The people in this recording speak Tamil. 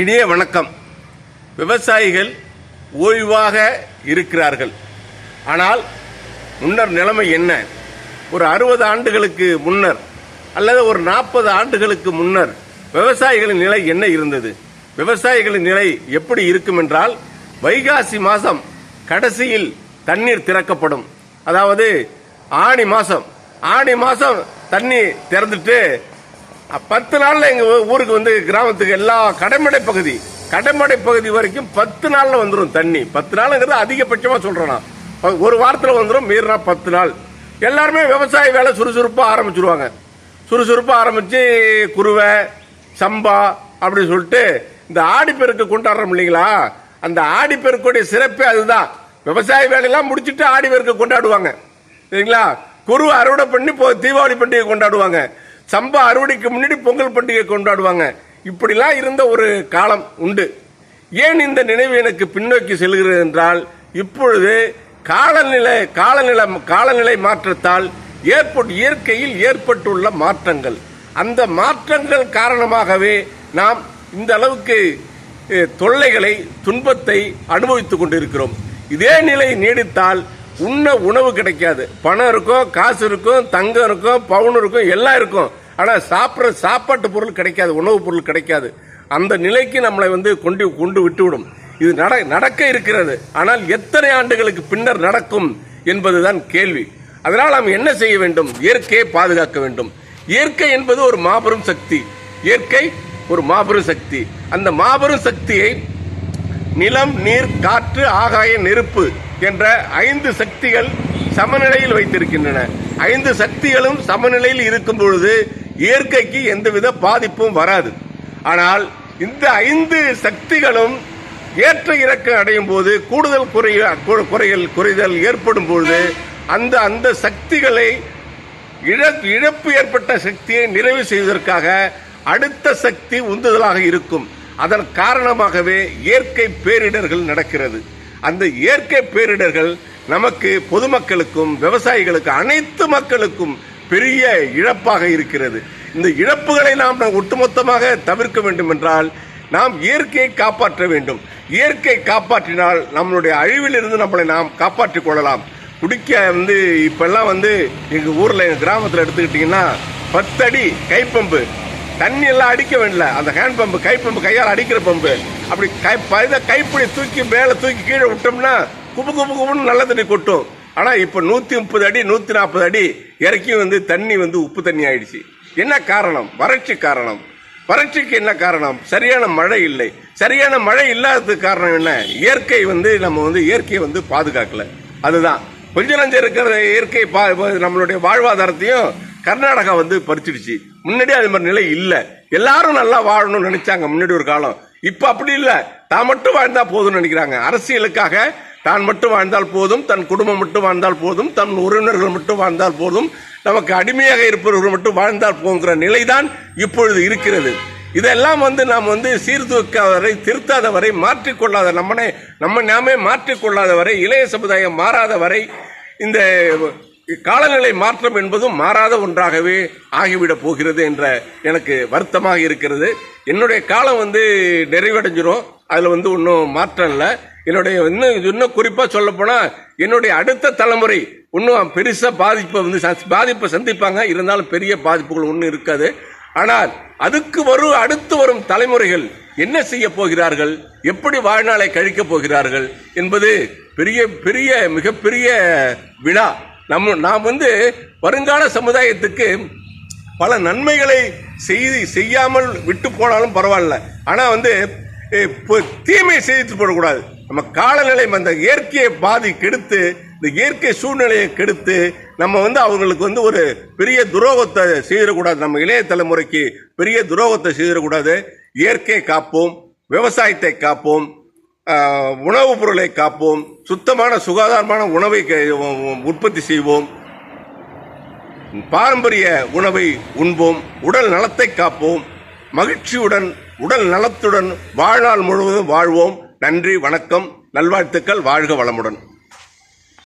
இனிய வணக்கம். விவசாயிகள் ஓய்வாக இருக்கிறார்கள். ஆனால் முன்னர் நிலைமை என்ன? ஒரு அறுபது ஆண்டுகளுக்கு முன்னர் அல்லது ஒரு நாற்பது ஆண்டுகளுக்கு முன்னர் விவசாயிகளின் நிலை என்ன இருந்தது? விவசாயிகளின் நிலை எப்படி இருக்கும் என்றால் வைகாசி மாதம் கடைசியில் தண்ணீர் திறக்கப்படும். அதாவது ஆணி மாதம் ஆணி மாதம் தண்ணி திறந்துட்டு பத்து நாள்ல எங்க ஊருக்கு வந்து கிராமத்துக்கு எல்லா கடைமடை பகுதி கடைமடை பகுதி வரைக்கும் பத்து நாள்ல வந்துடும் தண்ணி. பத்து நாளுங்கிறது அதிகபட்சமா சொல்றேன் நான். ஒரு வாரத்தில் வந்துடும் மீறினா பத்து நாள். எல்லாருமே விவசாய வேலை சுறுசுறுப்பாக ஆரம்பிச்சிருவாங்க. சுறுசுறுப்பாக ஆரம்பித்து குருவை சம்பா அப்படின்னு சொல்லிட்டு இந்த ஆடிப்பெருக்கு கொண்டாடுறோம் இல்லைங்களா? அந்த ஆடிப்பெருக்குடைய சிறப்பே அதுதான். விவசாய வேலையெல்லாம் முடிச்சுட்டு ஆடிப்பெருக்கு கொண்டாடுவாங்க. சரிங்களா? குரு அறுவடை பண்ணி இப்போ தீபாவளி பண்டிகை கொண்டாடுவாங்க. சம்பா அறுவடைக்கு முன்னாடி பொங்கல் பண்டிகை கொண்டாடுவாங்க. இப்படிலாம் இருந்த ஒரு காலம் உண்டு. ஏன் இந்த நினைவு எனக்கு பின்னோக்கி செல்கிறது என்றால் இப்பொழுது காலநிலை காலநிலை காலநிலை மாற்றத்தால் ஏற்பட்டு இயற்கையில் ஏற்பட்டுள்ள மாற்றங்கள். அந்த மாற்றங்கள் காரணமாகவே நாம் இந்த அளவுக்கு தொல்லைகளை துன்பத்தை அனுபவித்துக் கொண்டிருக்கிறோம். இதே நிலை நீடித்தால் உண்ண உணவு கிடைக்காது. பணம் இருக்கும் காசு இருக்கும் தங்கம் இருக்கும் பவுன் இருக்கும் எல்லாம் இருக்கும். ஆனால் சாப்பிட்ற சாப்பாட்டு பொருள் கிடைக்காது உணவு பொருள் கிடைக்காது. அந்த நிலைக்கு நம்மளை வந்து கொண்டு கொண்டு விட்டுவிடும். இது நட நடக்க இருக்கிறது. ஆனால் எத்தனை ஆண்டுகளுக்கு பின்னர் நடக்கும் என்பதுதான் கேள்வி. அதனால் நாம் என்ன செய்ய வேண்டும்? இயற்கையை பாதுகாக்க வேண்டும். இயற்கை என்பது ஒரு மாபெரும் சக்தி. இயற்கை ஒரு மாபெரும் சக்தி. அந்த மாபெரும் சக்தியை நிலம் நீர் காற்று ஆகாய நெருப்பு என்ற ஐந்து சக்திகள் சமநிலையில் வைத்திருக்கின்றன. ஐந்து சக்திகளும் சமநிலையில் இருக்கும் பொழுது இயற்கைக்கு எந்தவித பாதிப்பும் வராது. ஆனால் இந்த ஐந்து சக்திகளும் ஏற்ற இறக்கம் அடையும் போது கூடுதல் குறைய குறைகள் குறைதல் ஏற்படும் பொழுது அந்த அந்த சக்திகளை இழ- இழப்பு ஏற்பட்ட சக்தியை நிறைவு செய்வதற்காக அடுத்த சக்தி உந்துதலாக இருக்கும். அதன் காரணமாகவே இயற்கை பேரிடர்கள் நடக்கிறது. அந்த இயற்கை பேரிடர்கள் நமக்கு பொதுமக்களுக்கும் விவசாயிகளுக்கு அனைத்து மக்களுக்கும் பெரிய இழப்பாக இருக்கிறது. இந்த இழப்புகளை நாம் ஒட்டுமொத்தமாக தவிர்க்க வேண்டும் என்றால் நாம் இயற்கையை காப்பாற்ற வேண்டும். இயற்கை காப்பாற்றினால் நம்மளுடைய அழிவிலிருந்து நம்மளை நாம் காப்பாற்றிக் கொள்ளலாம். குடிக்க வந்து இப்பெல்லாம் வந்து எங்கள் ஊரில் எங்கள் கிராமத்தில் எடுத்துக்கிட்டிங்கன்னா பத்தடி கைப்பம்பு. தண்ணி எல்லாம் அடிக்க வேண்டிய அந்த ஹேண்ட் பம்பு கைப்பம்பு கையால் அடிக்கிற பம்பு அப்படி கை ப- கைப்பிடி தூக்கி மேலே தூக்கி கீழே விட்டோம்னா குபு குபு குபுன்னு நல்ல தண்ணி கொட்டும். ஆனால் இப்போ நூற்றி முப்பது அடி நூற்றி நாற்பது அடி இறக்கி வந்து தண்ணி வந்து உப்பு தண்ணி ஆயிடுச்சு. என்ன காரணம்? வறட்சி காரணம். வறட்சிக்கு என்ன காரணம்? சரியான மழை இல்லை. சரியான மழை இல்லாததுக்கு காரணம் என்ன? இயற்கை வந்து நம்ம வந்து இயற்கையை வந்து பாதுகாக்கல. அதுதான். கொஞ்ச நஞ்சம் இருக்கிற இயற்கை பா- நம்மளுடைய வாழ்வாதாரத்தையும் கர்நாடகா வந்து பறிச்சிடுச்சு. முன்னாடி அது மாதிரி நிலை இல்லை. எல்லாரும் நல்லா வாழணும்னு நினைச்சாங்க முன்னாடி ஒரு காலம். இப்ப அப்படி இல்ல. தான் மட்டும் வாழ்ந்தா போதும்னு நினைக்கிறாங்க. அரசியலுக்காக தான் மட்டும் வாழ்ந்தால் போதும் தன் குடும்பம் மட்டும் வாழ்ந்தால் போதும் தன் உறவினர்கள் மட்டும் வாழ்ந்தால் போதும் நமக்கு அடிமையாக இருப்பவர்கள் மட்டும் வாழ்ந்தால் போங்கிற நிலைதான் இப்பொழுது இருக்கிறது. இதெல்லாம் வந்து நாம் வந்து சீர்தூக்காத வரை திருத்தாத வரை மாற்றிக்கொள்ளாத நம்மனை நம்ம நாமே மாற்றிக்கொள்ளாத வரை இளைய சமுதாயம் மாறாத வரை இந்த காலநிலை மாற்றம் என்பதும் மாறாத ஒன்றாகவே ஆகிவிடப் போகிறது என்ற எனக்கு வருத்தமாக இருக்கிறது. என்னுடைய காலம் வந்து நிறைவடைஞ்சிரும். அதில் வந்து ஒன்றும் மாற்றம் இல்லை. என்னுடைய இன்னும் இன்னும் குறிப்பாக சொல்லப்போனால் என்னுடைய அடுத்த தலைமுறை இன்னும் பெருசாக பாதிப்பை வந்து பாதிப்பை சந்திப்பாங்க. இருந்தாலும் பெரிய பாதிப்புகள் ஒன்றும் இருக்காது. ஆனால் அதுக்கு வரும் அடுத்து வரும் தலைமுறைகள் என்ன செய்ய போகிறார்கள்? எப்படி வாழ்நாளை கழிக்கப் போகிறார்கள்? என்பது பெரிய பெரிய மிகப்பெரிய விழா. நம்ம நாம் வந்து வருங்கால சமுதாயத்துக்கு பல நன்மைகளை செய்து செய்யாமல் விட்டு போனாலும் பரவாயில்ல. ஆனால் வந்து இப்போ தீமை செய்து போடக்கூடாது. நம்ம காலநிலை அந்த இயற்கையை பாதி கெடுத்து இந்த இயற்கை சூழ்நிலையை கெடுத்து நம்ம வந்து அவங்களுக்கு வந்து ஒரு பெரிய துரோகத்தை செய்திடக்கூடாது. நம்ம இளைய தலைமுறைக்கு பெரிய துரோகத்தை செய்திடக்கூடாது. இயற்கையை காப்போம் விவசாயத்தை காப்போம் உணவுப் பொருளை காப்போம். சுத்தமான சுகாதாரமான உணவை க- உற்பத்தி செய்வோம். பாரம்பரிய உணவை உண்போம். உடல் நலத்தை காப்போம். மகிழ்ச்சியுடன் உடல் நலத்துடன் வாழ்நாள் முழுவதும் வாழ்வோம். நன்றி வணக்கம். நல்வாழ்த்துக்கள். வாழ்க வளமுடன்.